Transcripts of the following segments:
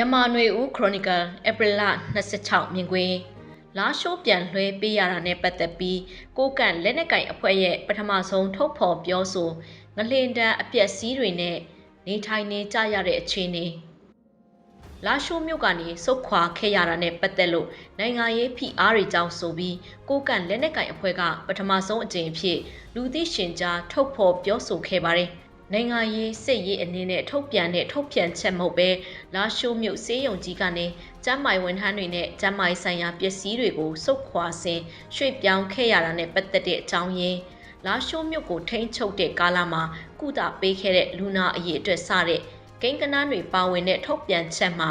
မြန်မာຫນွေဦးခရိုနီကယ်ဧပြီလ26မြင်ကွင်းလာရှိုးပြန်လွှဲပေးရတာနဲ့ပတ်သက်ပြီးကိုကန့်လက်နက်ကင်အဖွဲ့ရဲ့ပထမဆုံးထုတ်ဖော်ပြောဆိုငလင်တန်းအပြက်စီးတွေနဲ့နေထိုင်နေကြရတဲ့အခြေအနေလာရှိုးမြို့ကနေစုတ်ခွာခဲ့ရတာနဲ့ပတ်သက်လို့နိုင်ငံရေးဖိအားတွေကြောင့်ဆိုပြီးကိုကန့်လက်နက်ကင်အဖွဲ့ကပထမဆုံးအကြိမ်အဖြစ်လူသိရှင်ကြားထုတ်ဖော်ပြောဆိုခဲ့ပါတယ်။ နိုင်ငံရေးစစ်ရေးအနေနဲ့ထုတ်ပြန်တဲ့ထုတ်ပြန်ချက်မဟုတ်ပဲလာရှိုးမြို့စေးရုံကြီးကနေကျမ်းမိုင်ဝန်ထမ်းတွေနဲ့ကျမ်းမိုင်ဆိုင်ရာပစ္စည်းတွေကိုစုတ်ခွာဆင်းရွှေ့ပြောင်းခဲ့ရတာနဲ့ပတ်သက်တဲ့အကြောင်းရင်းလာရှိုးမြို့ကိုထိန်းချုပ်တဲ့ကာလမှာကုသပေးခဲ့တဲ့လူနာအရေးအတွက်စတဲ့ကိန်းကနန်းတွေပါဝင်တဲ့ထုတ်ပြန်ချက်မှာ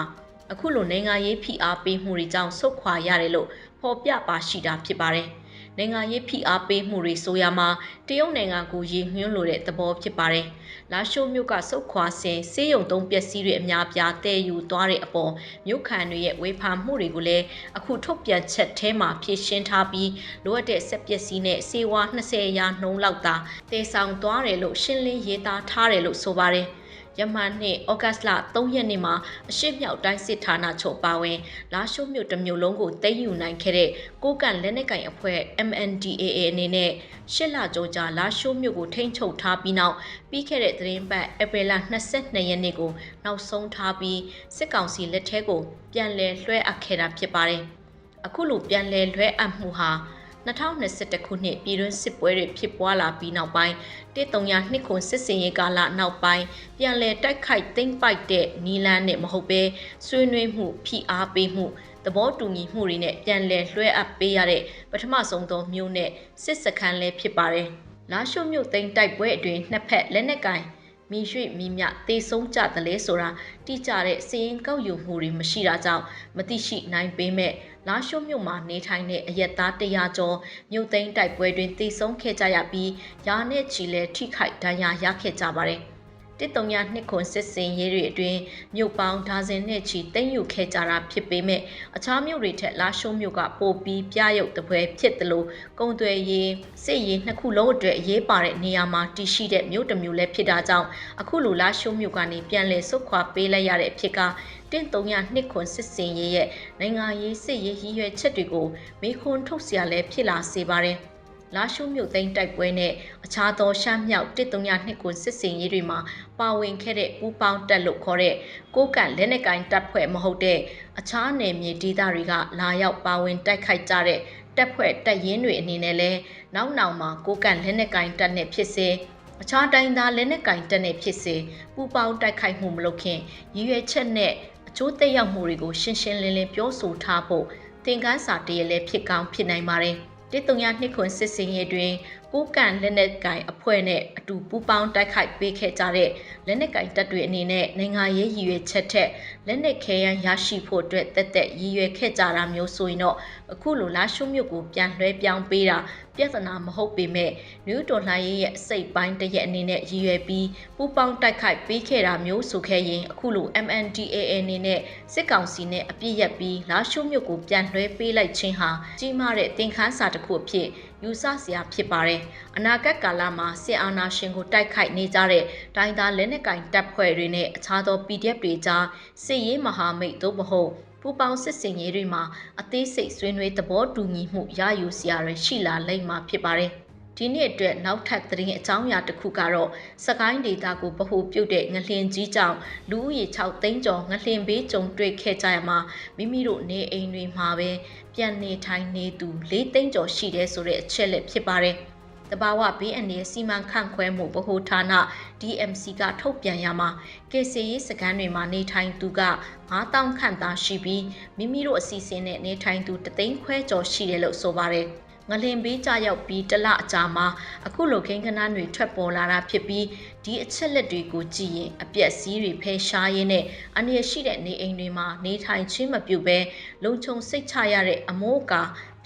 အခုလိုနိုင်ငံရေးဖိအားပေးမှုတွေကြောင့်ဆုတ်ခွာရတယ်လို့ဖော်ပြပါရှိတာဖြစ်ပါတယ်။ နိုင်ငံရေးဖိအားပေးမှုတွေဆိုရမှာတရုတ်နိုင်ငံကိုရည်ညွှန်းလိုတဲ့သဘောဖြစ်ပါတယ်။လာရှိုးမြို့ကစုတ်ခွာစဉ်စေးရုံသုံးပစ္စည်းတွေအများပြားတည်ယူသွားတဲ့အပေါ်မြို့ခံတွေရဲ့ဝေဖန်မှုတွေကိုလည်းအခုထုတ်ပြန်ချက်ထဲမှာဖြည့်ရှင်းထားပြီးလိုအပ်တဲ့စက်ပစ္စည်းနဲ့စေဝါ20ရာနှုန်းလောက်သာတည်ဆောင်သွားတယ်လို့ရှင်းလင်းရေးသားထားတယ်လို့ဆိုပါတယ်။ယ မန်နှစ်ဩဂတ်လ3ရက်နေ့မှာအရှိမြောက်တိုင်းစစ်ဌာနချုပ်ပါဝင်လာရှိုးမြို့တစ်မြို့လုံးကိုသိမ်းယူနိုင်ခဲ့တဲ့ကိုကန့်လက်နက်ကင်အဖွဲ့ MNDAA အနေနဲ့ရှစ်လကျော်ကြာလာရှိုးမြို့ကိုထိန်းချုပ်ထားပြီးနောက်ပြီးခဲ့တဲ့သတင်းပတ်ဧပြီလ22ရက်နေ့ကိုနောက်ဆုံးထားပြီးစစ်ကောင်စီလက်ထဲကိုပြန်လည်လွှဲအပ်ခဲ့တာဖြစ်ပါတယ်။အခုလိုပြန်လည်လွှဲအပ်မှုဟာ 2021ခုနှစ်ပြည်တွင်းစစ်ပွဲတွေဖြစ်ပွားလာပြီးနောက်ပိုင်း132နှစ်ခွန်စစ်စင်ရေးကာလနောက်ပိုင်းပြန်လည်တိုက်ခိုက်သိမ်းပိုက်တဲ့နီလန်းနဲ့မဟုတ်ဘဲဆွေးနွေးမှုဖိအားပေးမှုသဘောတူညီမှုတွေနဲ့ပြန်လည်လွှဲအပ်ပေးရတဲ့ပထမဆုံးသောမျိုးနဲ့စစ်စခန်းလည်းဖြစ်ပါတယ်။လာရှုမြို့သိမ်းတိုက်ပွဲအတွင်းနှစ်ဖက်လက်နက်ကင် မိရွှေမိမြတေဆုံးကြတယ်လဲဆိုတာတိကျတဲ့စည်ရင်ကောက်ယူမှုတွေမရှိတာကြောင့်မသိရှိနိုင်ပေမဲ့လာရှုံမြို့မှာနေထိုင်တဲ့အရက်သားတရာကျော်မြို့သိမ်းတိုက်ပွဲတွင်တေဆုံးခဲ့ကြရပြီးရာနဲ့ချီလဲထိခိုက်ဒဏ်ရာရခဲ့ကြပါတယ်။ 139နှစ်ခွန်စစ်စင်ရေးတွေအတွင်းမြို့ပေါင်းဒါဇင်နဲ့ချီတိမ့်ယူခဲ့ကြတာဖြစ်ပေမဲ့အခြားမြို့တွေထက်လာရှိုးမြို့ကပိုပြီးပြရုပ်တပွဲဖြစ်တယ်လို့ကုံသွယ်ရေးစစ်ရေးနှစ်ခုလုံးအတွက်အရေးပါတဲ့နေရာမှာတည်ရှိတဲ့မြို့တစ်မြို့လည်းဖြစ်တာကြောင့်အခုလိုလာရှိုးမြို့ကနေပြန်လည်ဆုတ်ခွာပေးလိုက်ရတဲ့အဖြစ်ကတင့်300နှစ်ခွန်စစ်စင်ရေးရဲ့နိုင်ငံရေးစစ်ရေးရည်ရွယ်ချက်တွေကိုမေခွန်းထုတ်စရာလည်းဖြစ်လာစေပါတယ်။ လာရှုမြို့သိမ်းတိုက်ပွဲနဲ့အခြားသောရှမ်းမြောက်132နှစ်ကိုစစ်စင်ရေးတွေမှာပါဝင်ခဲ့တဲ့ပူးပေါင်းတပ်လို့ခေါ်တဲ့ကိုကန့်လက်နက်ကိုင်တပ်ဖွဲ့မဟုတ်တဲ့အခြားနယ်မြေဒေသတွေကလာရောက်ပါဝင်တိုက်ခိုက်ကြတဲ့တပ်ဖွဲ့တပ်ရင်းတွေအနေနဲ့လဲနောက်နောက်မှာကိုကန့်လက်နက်ကိုင်တပ်နဲ့ဖြစ်စေအခြားတိုင်းသားလက်နက်ကင်တက်နေဖြစ်စေပူပေါင်းတိုက်ခိုက်မှုမလုပ်ခင်ရည်ရွယ်ချက်နဲ့အကျိုးသက်ရောက်မှုတွေကိုရှင်းရှင်းလင်းလင်းပြောဆိုထားဖို့သင်ခန်းစာတရလည်းဖြစ်ကောင်းဖြစ်နိုင်ပါတယ်။ တစ်တုံရနှစ်ခွန်စစ်စင်ရေးတွင်ကိုကန့်လက်နက်ကင်အဖွဲ့နဲ့အတူပူးပေါင်းတိုက်ခိုက်ပေးခဲ့ကြတဲ့လက်နက်ကင်တပ်တွေအနေနဲ့နိုင်ငံရေးရည်ရွယ်ချက်ထက်လက်နက်ခဲယမ်းရရှိဖို့အတွက်တက်တက်ရည်ရွယ်ခဲ့ကြတာမျိုးဆိုရင်တော့အခုလိုလာရှုမြို့ကိုပြန်လွှဲပြောင်းပေးတာ ပြဿနာမဟုတ်ပေမဲ့နျူတော်လှန်ရေးရဲ့အစိတ်ပိုင်းတရက်အနေနဲ့ရည်ရွယ်ပြီးပူးပေါင်းတိုက်ခိုက်ပေးခဲ့တာမျိုးဆိုခဲ့ရင်အခုလို MNDAA အနေနဲ့စစ်ကောင်စီနဲ့အပြစ်ရက်ပြီးလာရှုမြို့ကိုပြန်လွှဲပေးလိုက်ခြင်းဟာကြီးမားတဲ့သင်ခန်းစာတစ်ခုအဖြစ်ယူဆစရာဖြစ်ပါတယ်။အနာဂတ်ကာလမှာစစ်အာဏာရှင်ကိုတိုက်ခိုက်နေကြတဲ့တိုင်းသားလက်နက်ကင်တပ်ဖွဲ့တွေနဲ့အခြားသော PDF တွေကြားစစ်ရေးမဟာမိတ်သို့မဟုတ် ပူပေါင်းစစ်စင်ရေးတွေမှာအသေးစိတ်ဆွေးနွေးသဘောတူညီမှုရယူစရာတွေရှိလာလိမ့်မှာဖြစ်ပါတယ်။ဒီနေ့အတွက်နောက်ထပ်သတင်းအကြောင်းအရာတစ်ခုကတော့စကိုင်းဒေတာကိုဗဟုပြုတ်တဲ့ငလျင်ကြီးကြောင့်လူဦးရေ6သိန်းကျော်ငလျင်ဘေးကြုံတွေ့ခဲ့ကြရမှာမိမိတို့နေအိမ်တွေမှာပဲပြန်နေထိုင်နေသူ၄သိန်းကျော်ရှိတယ်ဆိုတဲ့အချက်လက်ဖြစ်ပါတယ် တဘာဝဘေးအန္တရာယ်စီမံခန့်ခွဲမှုဗဟိုဌာန DMC ကထုတ်ပြန်ရမှာကေစီရေးစကန်တွေမှာနေထိုင်သူက9000ခန့်သာရှိပြီးမိမိတို့အစီအစဉ်နဲ့နေထိုင်သူတသိန်းခွဲကျော်ရှိတယ်လို့ဆိုပါတယ်။ငလင်ဘေးကြရောက်ပြီးတလအကြာမှာအခုလိုခိန်းခဏတွေထွက်ပေါ်လာတာဖြစ်ပြီးဒီအချက်လက်တွေကိုကြည့်ရင်အပြက်စီးတွေဖယ်ရှားရင်းနဲ့အနေရရှိတဲ့နေအိမ်တွေမှာနေထိုင်ခြင်းမပြုဘဲလုံခြုံစိတ်ချရတဲ့အမိုးအကာ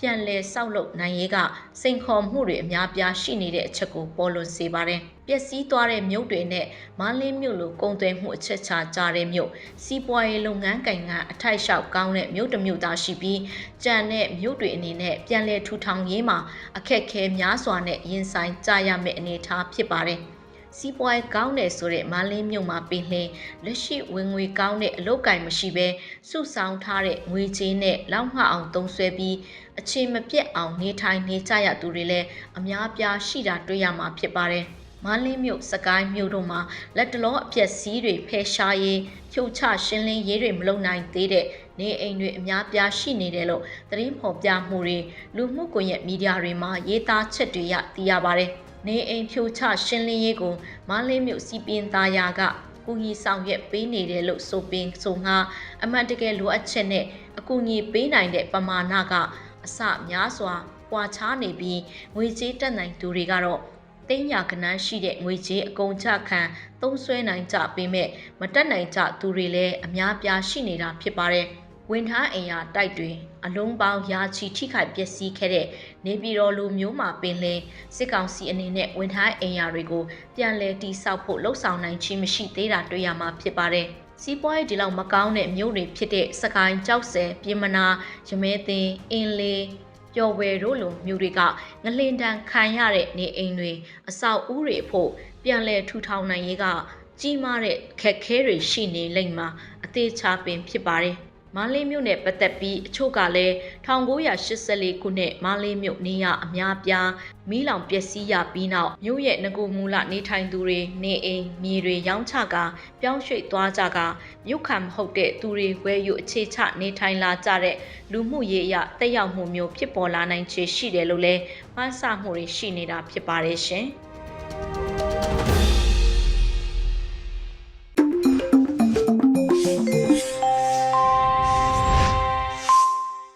ပြန်လည်ဆောက်လုပ်နိုင်ရေးကစိန်ခေါ်မှုတွေအများပြားရှိနေတဲ့အချက်ကိုပေါ်လွင်စေပါတယ်။ပျက်စီးသွားတဲ့မြို့တွေနဲ့မန္တလေးမြို့လိုကုန်သွယ်မှုအချက်ချကြတဲ့မြို့စီးပွားရေးလုပ်ငန်းကင်ကအထိုက်လျှောက်ကောင်းတဲ့မြို့တစ်မြို့သားရှိပြီးကြံတဲ့မြို့တွေအနေနဲ့ပြန်လည်ထူထောင်ရေးမှာအခက်အခဲများစွာနဲ့ရင်ဆိုင်ကြရမယ့်အနေအထားဖြစ်ပါတယ်။စီးပွားရေးကောင်းတယ်ဆိုတဲ့မန္တလေးမြို့မှာပင်လင်းလက်ရှိဝင်ငွေကောင်းတဲ့အလုပ်ကိုင်မရှိဘဲစုဆောင်းထားတဲ့ငွေကြေးနဲ့လောက်ငှအောင်သုံးဆွဲပြီး အခြေမပြတ်အောင်နေထိုင်နေကြရသူတွေလည်းအများပြားရှိတာတွေ့ရမှာဖြစ်ပါတယ်။မန္တလေးမြို့စကိုင်းမြို့တို့မှာလက်တလောအပြက်စီးတွေဖယ်ရှားရေးဖြုတ်ချရှင်းလင်းရေးတွေမလုပ်နိုင်သေးတဲ့နေအိမ်တွေအများပြားရှိနေတယ်လို့သတင်းဖော်ပြမှုတွေလူမှုကွန်ရက်မီဒီယာတွေမှာရေးသားချက်တွေရသိရပါတယ်။နေအိမ်ဖြိုချရှင်းလင်းရေးကိုမန္တလေးမြို့စီပင်သားယာကကူညီဆောင်ရွက်ပေးနေတယ်လို့ဆိုပင်ဆိုငါအမှန်တကယ်လိုအပ်ချက်နဲ့အကူအညီပေးနိုင်တဲ့ပမာဏက အစများစွာပွာခြားနေပြီးငွေကြေးတက်နိုင်သူတွေကတော့သိန်းရာကနန်းရှိတဲ့ငွေကြေးအကုန်ချခံသုံးဆွဲနိုင်ကြပေမဲ့မတက်နိုင်ကြသူတွေလည်းအများပြားရှိနေတာဖြစ်ပါတယ်။ဝင်ထားအိမ်ယာတိုက်တွင် အလုံးပေါင်းရာချီထိခိုက်ပျက်စီးခဲ့တဲ့နေပြည်တော်လူမျိုးမှာပင်လင်းစစ်ကောင်စီအနေနဲ့ဝင်ထားအိမ်ယာတွေကိုပြန်လည်တိစောက်ဖို့လှုံ့ဆော်နိုင်ခြင်းမရှိသေးတာတွေ့ရမှာဖြစ်ပါတယ်။ စီးပွားရေးဒီလောက်မကောင်းတဲ့မြို့တွေဖြစ်တဲ့စကိုင်းကြောက်ဆယ်ပြင်မနာရမဲသိန်းအင်းလေးပျော်ဝယ်တို့လိုမျိုးတွေကငလင်တန်ခံရတဲ့နေအိမ်တွေအဆောက်အဦတွေအဖို့ပြန်လည်ထူထောင်နိုင်ရေးကကြီးမားတဲ့ခက်ခဲတွေရှိနေလိမ့်မှာအသေးချပင်ဖြစ်ပါတယ် မန္တလေးမြို့နယ်ပတ်သက်ပြီးအချို့ကလည်း1984ခုနှစ်မန္တလေးမြို့နေရအများပြားမီးလောင်ပျက်စီးရပြီးနောက်မြို့ရဲ့ငကူမူလနေထိုင်သူတွေနေအိမ်မြေတွေရောင်းချကာပြောင်းရွှေ့သွားကြကာမြို့ခံမဟုတ်တဲ့သူတွေဝဲယူအခြေချနေထိုင်လာကြတဲ့လူမှုရေးအရတက်ရောက်မှုမျိုးဖြစ်ပေါ်လာနိုင်ခြေရှိတယ်လို့လည်းမှန်းဆမှုတွေရှိနေတာဖြစ်ပါတယ်ရှင်။